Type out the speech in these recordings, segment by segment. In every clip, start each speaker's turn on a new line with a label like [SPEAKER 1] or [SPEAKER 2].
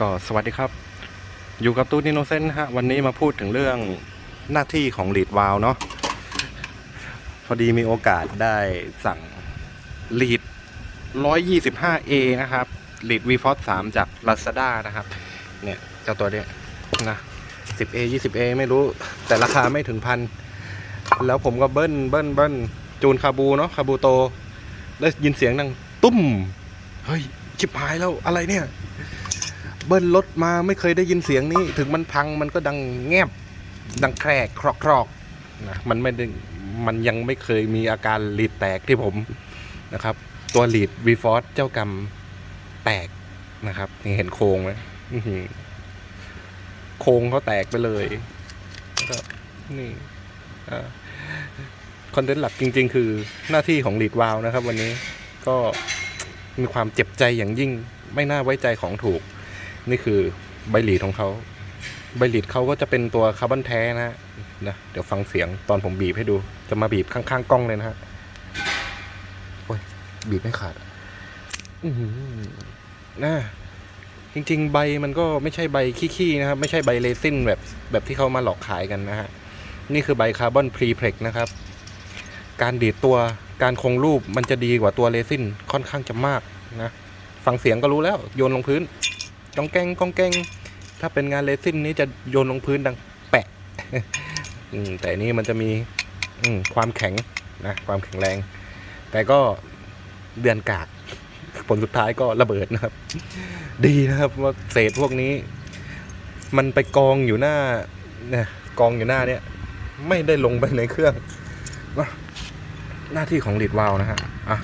[SPEAKER 1] ก็สวัสดีครับ อยู่กับตูนิโนเซนฮะวันนี้มาพูดถึงเรื่องหน้าที่ของ lead valve เนาะพอดีมีโอกาสได้สั่ง lead 125A นะครับ lead VForce 3จาก Lazada นะครับ เนี่ย เจ้าตัวเนี้ยนะ 10A 20A ไม่รู้ แต่ราคาไม่ถึงพัน แล้วผมก็เบิ้ลเบิ้ลเบิ้ลจูนคาบูเนาะคาบูโต ได้ยินเสียงดัง ตุ้ม เฮ้ยชิบหายแล้วอะไรเนี่ย เบิ้ลรถมาไม่เคยได้ยินเสียงนี้ ถึงมันพังมันก็ดังแงบ ดังแครกครอกครอกนะมันไม่ได้มันยังไม่เคยมีอาการลีดแตกที่ผมนะครับ ตัวลีดวีฟอร์เจ้ากรรมแตกนะครับนี่เห็นโครงไหมโครงเขาแตกไปเลยก็นี่คอนเทนต์หลักจริง ๆ คือหน้าที่ของลีดวาลนะครับ วันนี้ก็มีความเจ็บใจอย่างยิ่งไม่น่าไว้ใจของถูก นี่คือใบหลีดของเขาใบหลีดเขาก็จะเป็นตัวคาร์บอนแท้นะฮะนะเดี๋ยวฟังเสียงตอนผมบีบให้ดู จะมาบีบข้างๆกล้องเลยนะฮะโอ้ยบีบไม่ขาดอะอือหือนะจริง ๆ ใบมันก็ไม่ใช่ใบขี้ๆนะครับ ไม่ใช่ใบเรซินแบบแบบที่เขามาหลอกขายกันนะฮะนี่คือใบคาร์บอนพรีเพล็กนะครับ การดีดตัวการคงรูปมันจะดีกว่าตัวเรซินค่อนข้างจะมากนะ ฟังเสียงก็รู้แล้วโยนลงพื้น กองแกงกองแกงถ้าเป็นงานเรซินนี้จะโยนลงพื้นดังแปะอืมแต่นนี้มันจะมีความแข็งนะความแข็งแรง แต่ก็เดือนกาก ผลสุดท้ายก็ระเบิดนะครับ ดีนะครับว่าเศษพวกนี้ มันไปกองอยู่หน้าเนี่ยกองอยู่หน้าเนี่ย ไม่ได้ลงไปในเครื่อง หน้าที่ของลีดวาลนะฮะอะ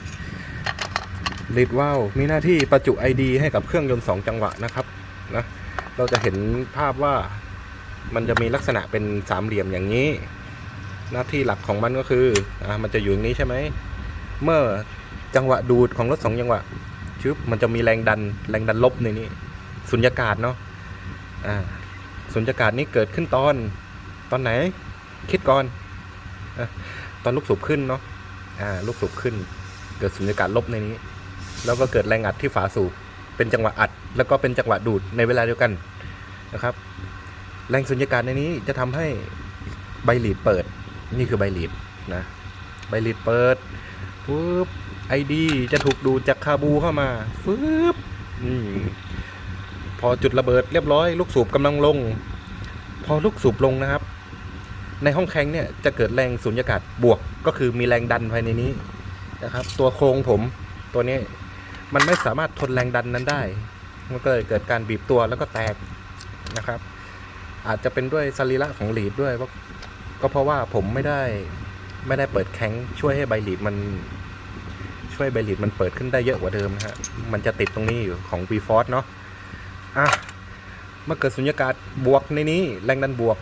[SPEAKER 1] ลีดวาลมีหน้าที่ประจุ ID ให้กับเครื่องยนต์ 2 จังหวะนะครับนะเราจะเห็นภาพว่ามันจะมีลักษณะเป็นสามเหลี่ยมอย่างนี้ หน้าที่หลักของมันก็คืออ่ามันจะอยู่อย่างนี้ใช่ไหมเมื่อจังหวะดูดของรถสองจังหวะชึบมันจะมีแรงดันแรงดันลบในนี้สุญญากาศเนาะอ่าสุญญากาศนี้เกิดขึ้นตอนตอนไหน คิดก่อนอตอนลูกสูบขึ้นเนาะอ่าลูกสูบขึ้น เกิดสุญญากาศลบในนี้ แล้วก็เกิดแรงอัดที่ฝาสูบเป็นจังหวะอัด แล้วก็เป็นจังหวะดูดในเวลาเดียวกันนะครับ แรงสุญญากาศในนี้จะทำให้ใบหลีดเปิด นี่คือใบหลีดนะใบหลีดเปิดปุ๊บไอดีจะถูกดูดจากคาบูเข้ามาปุ๊บอืมพอจุดระเบิดเรียบร้อย ลูกสูบกำลังลง พอลูกสูบลงนะครับ ในห้องแข็งเนี่ยจะเกิดแรงสุญญากาศบวก ก็คือมีแรงดันภายในนี้นะครับ ตัวโครงผมตัวนี้ มันไม่สามารถทนแรงดันนั้นได้ มันก็เลยเกิดการบีบตัวแล้วก็แตกนะครับ อาจจะเป็นด้วยสรีระของหลีดด้วยเพราะก็เพราะว่าผมไม่ได้ไม่ได้เปิดแข็งช่วยให้ใบหลีดมัน ช่วยใบหลีดมันเปิดขึ้นได้เยอะกว่าเดิมนะฮะมันจะติดตรงนี้อยู่ของ v f o r c e เนาะอะเมื่อเกิดสุญญากาศบวกในนี้ แรงดันบวก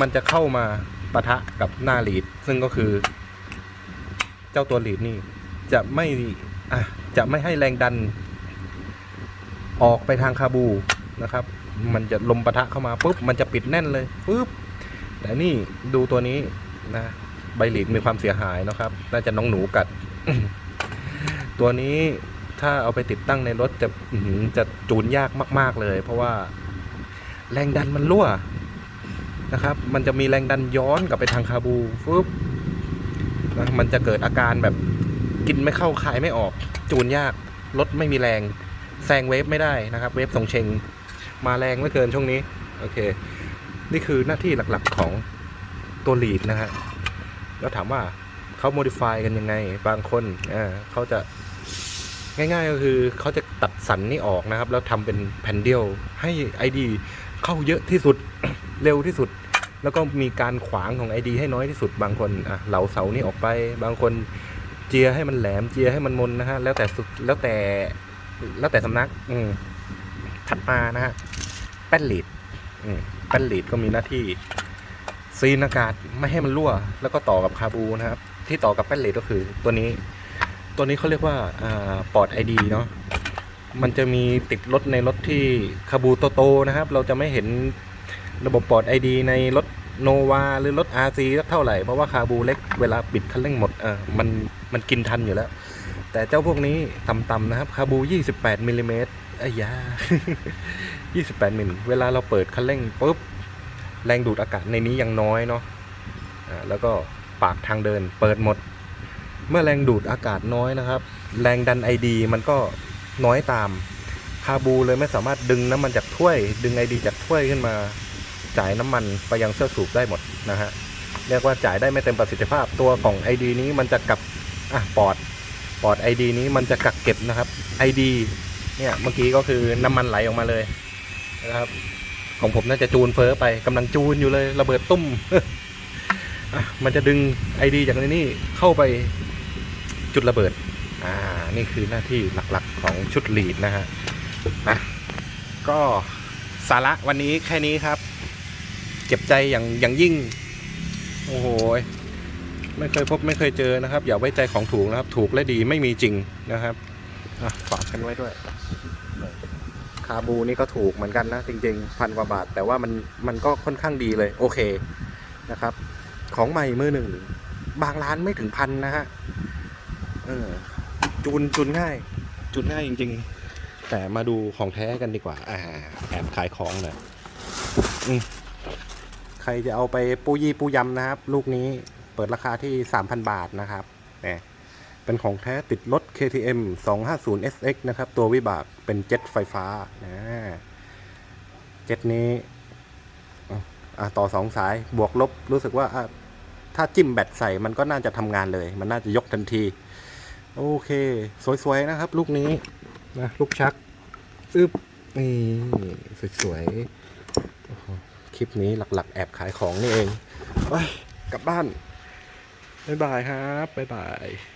[SPEAKER 1] มันจะเข้ามาปะทะกับหน้าหลีด ซึ่งก็คือ เจ้าตัวหลีดนี่จะไม่อะ จะไม่ให้แรงดันออกไปทางคาบูนะครับ มันจะลมปะทะเข้ามาปุ๊บมันจะปิดแน่นเลยปุ๊บแต่นี่ดูตัวนี้นะใบหลีดมีความเสียหายนะครับ น่าจะน้องหนูกัด ตัวนี้ถ้าเอาไปติดตั้งในรถจะจะจูนยากมาก ๆเลย เพราะว่าแรงดันมันรั่วนะครับ มันจะมีแรงดันย้อนกลับไปทางคาบูปุ๊บนะมันจะเกิดอาการแบบ กินไม่เข้าคายไม่ออก จูนยาก รถไม่มีแรง แซงเวฟไม่ได้นะครับ เวฟทรงเชง มาแรงเหลือเกินช่วงนี้ โอเค นี่คือหน้าที่หลักๆของตัวลีดนะฮะแล้วถามว่าเขาโมดิฟายกันยังไง บางคนอ่าเขาจะง่ายๆก็คือเขาจะตัดสันนี่ออกนะครับ แล้วทำเป็นแผ่นเดียวให้ ID เข้าเยอะที่สุดเร็วที่สุด แล้วก็มีการขวางของ ID ให้น้อยที่สุด บางคนอะเหลาเสานี่ออกไป บางคน เจียให้มันแหลมเจียให้มันมนนะฮะแล้วแต่สุดแล้วแต่แล้วแต่สำนัก อืมถัดมานะฮะแป้นหลีดอืมแป้นหลีดก็มีหน้าที่ซีนอากาศไม่ให้มันรั่ว แล้วก็ต่อกับคาบูนะครับ ที่ต่อกับแป้นเลดก็คือตัวนี้ ตัวนี้เขาเรียกว่าปอดไอดีเนาะมันจะมีติดรถในรถที่คาบูโตๆนะครับ เราจะไม่เห็นระบบปอดไอดีในรถ โนวาหรือรถ RC สักเท่าไหร่ เพราะว่าคาบูเล็กเวลาบิดคันเร่งหมดเออมันมันกินทันอยู่แล้ว แต่เจ้าพวกนี้ต่ำๆนะครับคาบู 28มิลลิเมตรไอ้ยา28มิลเวลาเราเปิดคันเร่งปุ๊บแรงดูดอากาศในนี้ยังน้อยเนาะอ่าแล้วก็ปากทางเดินเปิดหมด เมื่อแรงดูดอากาศน้อยนะครับ แรงดันไอดีมันก็น้อยตามคาบูเลยไม่สามารถดึงน้ำมันจากถ้วย ดึงไอดีจากถ้วยขึ้นมา จ่ายน้ำมันไปยังเสื้อสูบได้หมดนะฮะเรียกว่าจ่ายได้ไม่เต็มประสิทธิภาพตัวของ ID นี้มันจะกับอะปอดปอด ID นี้มันจะกักเก็บนะครับ ID เนี่ยเมื่อกี้ก็คือน้ำมันไหลออกมาเลยนะครับ ของผมน่าจะจูนเฟอ้อไปกำลังจูนอยู่เลยระเบิดตุ้มมันจะดึง ID จากในนี้เข้าไปจุดระเบิด อ่า นี่คือหน้าที่หลักๆของชุดลีดนะฮะอะก็สาระวันนี้แค่นี้ครับ เจ็บใจอย่างอย่างยิ่ง โอ้โหยไม่เคยพบไม่เคยเจอนะครับ อย่าไว้ใจของถูกนะครับ ถูกและดีไม่มีจริงนะครับอะฝากกันไว้ด้วย คาบูนี่ก็ถูกเหมือนกันนะ จริงๆพันกว่าบาท แต่ว่ามันมันก็ค่อนข้างดีเลย โอเคนะครับ ของใหม่มือหนึ่ง บางร้านไม่ถึงพันนะฮะเออจูนจูนง่าย จูนง่ายจริง ๆ แต่มาดูของแท้กันดีกว่า อ่า แอบขายของหน่อยอืม ใครจะเอาไปปูยี่ปูยำนะครับ ลูกนี้เปิดราคาที่ 3,000 บาทนะครับเนี่ยเป็นของแท้ติดรถ KTM 250 SX นะครับ ตัววิบากเป็นเจ็ตไฟฟ้านะเจ็ตนี้อะอะต่อสองสายบวกลบรู้สึกว่าถ้าจิ้มแบตใส่มันก็น่าจะทำงานเลย มันน่าจะยกทันที โอเค สวย ๆ นะครับ ลูกนี้นะลูกชัก อึบนี่สวยๆ คลิปนี้หลักๆ แอบขายของนี่เองไปกลับบ้าน บ๊ายบายครับ บ๊ายบาย